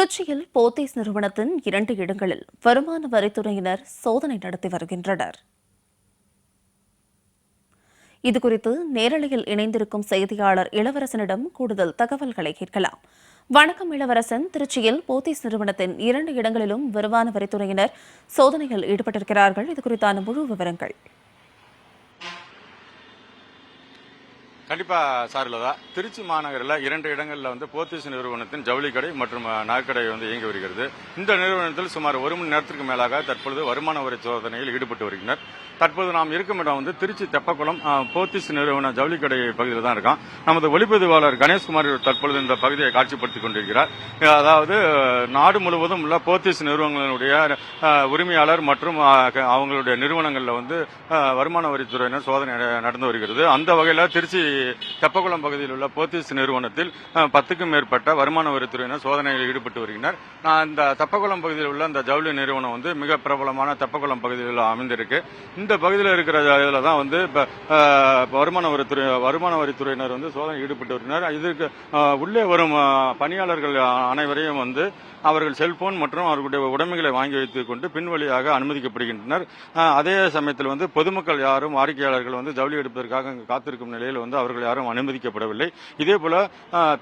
திருச்சியில் போத்தீஸ் நிறுவனத்தின் இரண்டு இடங்களில் வருமான வரித்துறையினர் சோதனை நடத்தி வருகின்றனர். இதுகுறித்து நேரலையில் இணைந்திருக்கும் செய்தியாளர் இளவரசனிடம் கூடுதல் தகவல்களை கேட்கலாம். வணக்கம் இளவரசன். திருச்சியில் போத்தீஸ் நிறுவனத்தின் இரண்டு இடங்களிலும் வருமான வரித்துறையினர் சோதனையில் ஈடுபட்டிருக்கிறார்கள். இதுகுறித்தான முழு விவரங்கள். கண்டிப்பா சார்லதா திருச்சி மாநகரில் இரண்டு இடங்களில் வந்து போத்தீஸ் நிறுவனத்தின் ஜவுளி கடை மற்றும் நகைக்கடை வந்து இயங்கி வருகிறது. இந்த நிறுவனத்தில் சுமார் ஒரு மணி நேரத்திற்கு மேலாக தற்பொழுது வருமான வரி சோதனையில் ஈடுபட்டு வருகின்றனர். தற்போது நாம் இருக்கும் இடம் வந்து திருச்சி தெப்பக்குளம் போத்திஸ் போத்தீஸ் நிறுவன ஜவுளிக்கடை பகுதியில் தான் இருக்கோம் நமது ஒளிப்பதிவாளர் கணேஷ்குமார் தற்பொழுது இந்த பகுதியை காட்சிப்படுத்திக் கொண்டிருக்கிறார். அதாவது நாடு முழுவதும் உள்ள போத்தீஸ் நிறுவனங்களுடைய உரிமையாளர் மற்றும் அவங்களுடைய நிறுவனங்களில் வந்து வருமான வரித்துறையினர் சோதனை நடந்து வருகிறது. அந்த வகையில் திருச்சி தெப்பக்குளம் பகுதியில் உள்ள போத்தீஸ் நிறுவனத்தில் பத்துக்கும் மேற்பட்ட வருமான வரித்துறையினர் சோதனையில் ஈடுபட்டு வருகின்றனர். இந்த தெப்பக்குளம் பகுதியில் உள்ள இந்த ஜவுளி நிறுவனம் வந்து மிக பிரபலமான தெப்பக்குளம் பகுதியில் அமைந்திருக்கு. இந்த பகுதியில் இருக்கிற இதில் தான் வந்து வருமான வரித்துறை வருமான வரித்துறையினர் வந்து சோதனை ஈடுபட்டு வருகிறார். இதற்கு உள்ளே வரும் பணியாளர்கள் அனைவரையும் வந்து அவர்கள் செல்போன் மற்றும் அவர்களுடைய உடைமைகளை வாங்கி வைத்துக் கொண்டு பின்வழியாக அனுமதிக்கப்படுகின்றனர். அதே சமயத்தில் வந்து பொதுமக்கள் யாரும் வாடிக்கையாளர்கள் வந்து ஜவுளி எடுப்பதற்காக அங்கு காத்திருக்கும் நிலையில் வந்து அவர்கள் யாரும் அனுமதிக்கப்படவில்லை. இதேபோல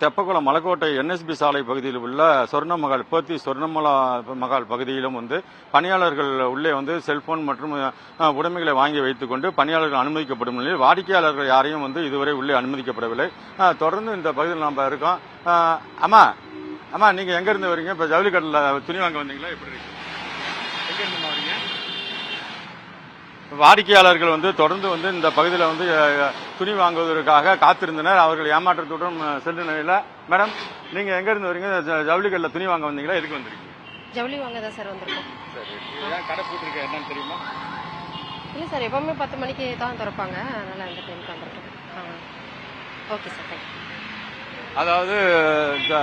தெப்பகுளம் தெப்பக்குளம் மலக்கோட்டை என்எஸ்பி சாலை பகுதியில் உள்ள சொர்ணமகால் போத்தி சொர்ணமலா மகால் பகுதியிலும் வந்து பணியாளர்கள் உள்ளே வந்து செல்போன் மற்றும் உடைமைகளை வாங்கி வைத்துக் கொண்டு பணியாளர்கள் அனுமதிக்கப்படும் நிலையில் வாடிக்கையாளர்கள் யாரையும் வந்து இதுவரை உள்ளே அனுமதிக்கப்படவில்லை. தொடர்ந்து இந்த பகுதியில் நாம் இருக்கோம். அஹ், அம்மா அம்மா நீங்க எங்க இருந்து வரீங்க? இப்ப ஜவுளி கடையில் துணி வாங்க வந்தீங்களா? எப்படி இருக்கு? எங்க இருந்து வரீங்க? வாடிக்கையாளர்கள் வந்து தொடர்ந்து வந்து இந்த பகுதியில் வந்து துணி வாங்குவதற்காக காத்திருந்தனர். அவர்கள் ஏமாற்றத்துடன் சென்ற நிலையில மேடம் நீங்க எங்க இருந்து வரீங்க? ஜவுளி கடையில் துணி வாங்க வந்தீங்களா? எதுக்கு வந்திருக்கீங்க? ஜவுளி வாங்க தான் சார் வந்திருக்கோம். சரி கடை போட்டிருக்க? என்னன்னு தெரியுமா? இல்லை சார் எப்பவுமே பத்து மணிக்கு தான் திறப்பாங்க. அதனால அந்த டைமுக்கு வந்திருக்கோம். ஆ. ஓகே சார் தேங்க்யூ அதாவது இந்த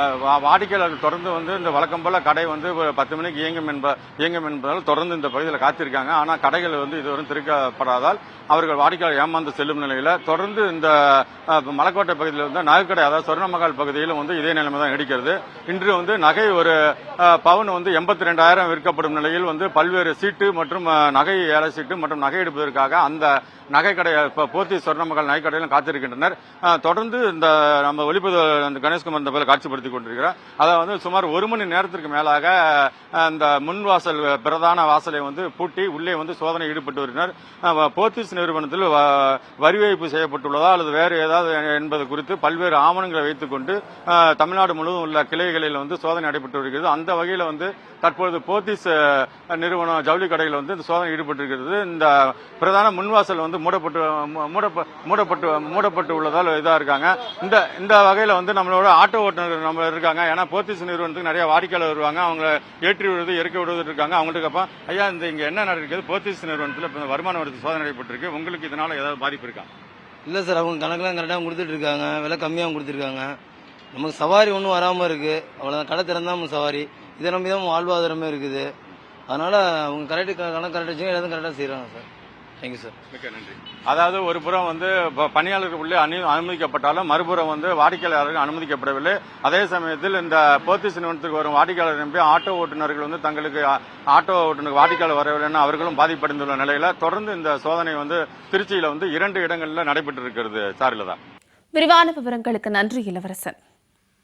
வாடிக்கையாளர்கள் தொடர்ந்து வந்து இந்த வழக்கம் போல கடை வந்து பத்து மணிக்கு இயங்கும் என்ப இயங்கும் என்பதால் தொடர்ந்து இந்த பகுதியில் காத்திருக்காங்க. ஆனால் கடைகள் வந்து இதுவரை திறக்கப்படாதால் அவர்கள் வாடிக்கையாளர் ஏமாந்து செல்லும் நிலையில் தொடர்ந்து இந்த மலைக்கோட்டை பகுதியில் வந்து நகைக்கடை அதாவது சொர்ணமகால் பகுதியிலும் வந்து இதே நிலைமை தான் நீடிக்கிறது இன்று வந்து நகை ஒரு பவுன் வந்து எண்பத்தி ரெண்டாயிரம் விற்கப்படும் நிலையில் வந்து பல்வேறு சீட்டு மற்றும் நகை ஏல சீட்டு மற்றும் நகை எடுப்பதற்காக அந்த நகைக்கடை இப்ப போத்தி சொர்ணமகால் நகைக்கடையிலும் காத்திருக்கின்றனர். தொடர்ந்து இந்த நம்ம ஒளிப்பது அந்த கணேஷ்குமார் இந்த போல காட்சிப்படுத்திக் கொண்டிருக்கிறார். அதை வந்து சுமார் ஒரு மணி நேரத்திற்கு மேலாக அந்த முன்வாசல் பிரதான வாசலை வந்து பூட்டி உள்ளே வந்து சோதனை ஈடுபட்டு வருகிறார். போர்த்துகீஸ் போத்தீஸ் நிறுவனத்தில் வ- வரி வைப்பு செய்யப்பட்டுள்ளதா அல்லது வேறு ஏதாவது என்பது குறித்து பல்வேறு ஆவணங்களை வைத்துக்கொண்டு தமிழ்நாடு முழுவதும் உள்ள கிளைகளில் வந்து சோதனை நடைபெற்று வருகிறது. அந்த வகையில் வந்து தற்பொழுது போத்தீஸ் நிறுவனம் ஜவுளி கடையில் வந்து இந்த சோதனை ஈடுபட்டிருக்கிறது. இந்த பிரதான முன்வாசல் வந்து மூடப்பட்டு மூடப்பட்டு மூடப்பட்டு உள்ளதால் இதாக இருக்காங்க. இந்த இந்த வகையில் வந்து வந்து நம்மளோட ஆட்டோ ஓட்டுநர்கள் நம்ம இருக்காங்க. ஏன்னா போத்தீஸ் நிறுவனத்துக்கு நிறைய வாடிக்கையாளர் வருவாங்க. அவங்க ஏற்றி விடுவது இறக்கி விடுவது இருக்காங்க. அவங்கள்ட்ட கேட்போம் ஐயா இந்த இங்கே என்ன நடக்குது? போத்தீஸ் நிறுவனத்தில் இப்போ வருமான வரி சோதனை நடைபெற்றிருக்கு. உங்களுக்கு இதனால் ஏதாவது பாதிப்பு இருக்கா? இல்லை சார் அவங்க கணக்கெல்லாம் கரெக்டாக கொடுத்துட்டு இருக்காங்க. விலை கம்மியாகவும் கொடுத்துருக்காங்க. நமக்கு சவாரி ஒன்றும் வராமல் இருக்குது அவ்வளோதான் கடை திறந்தால் நம்ம சவாரி. இதை நம்பி தான் வாழ்வாதாரமே இருக்குது. அதனால் அவங்க கரெக்டு கணக்கு கரெக்டாக எல்லாத்தையும் கரெக்டாக செய்கிறாங்க சார். தேங்க்யூ சார் மிக்க நன்றி. அதாவது ஒரு புறம் வந்து ப- பணியாளர்கள் உள்ளே அனு அனுமதிக்கப்பட்டாலும் மறுபுறம் வந்து வாடிக்கையாளர்கள் அனுமதிக்கப்படவில்லை. அதே சமயத்தில் இந்த போத்தீஸ் நிறுவனத்துக்கு வரும் வாடிக்கையாளர் நம்பி ஆட்டோ ஓட்டுநர்கள் வந்து தங்களுக்கு ஆட்டோ ஓட்டுநர் வாடிக்கையாளர் வரவில்லைன்னு அவர்களும் பாதிப்படைந்துள்ள நிலையில தொடர்ந்து இந்த சோதனை வந்து திருச்சியில வந்து இரண்டு இடங்களில் நடைபெற்று இருக்கிறது சாரிலதா. விரிவான விவரங்களுக்கு நன்றி இளவரசன்.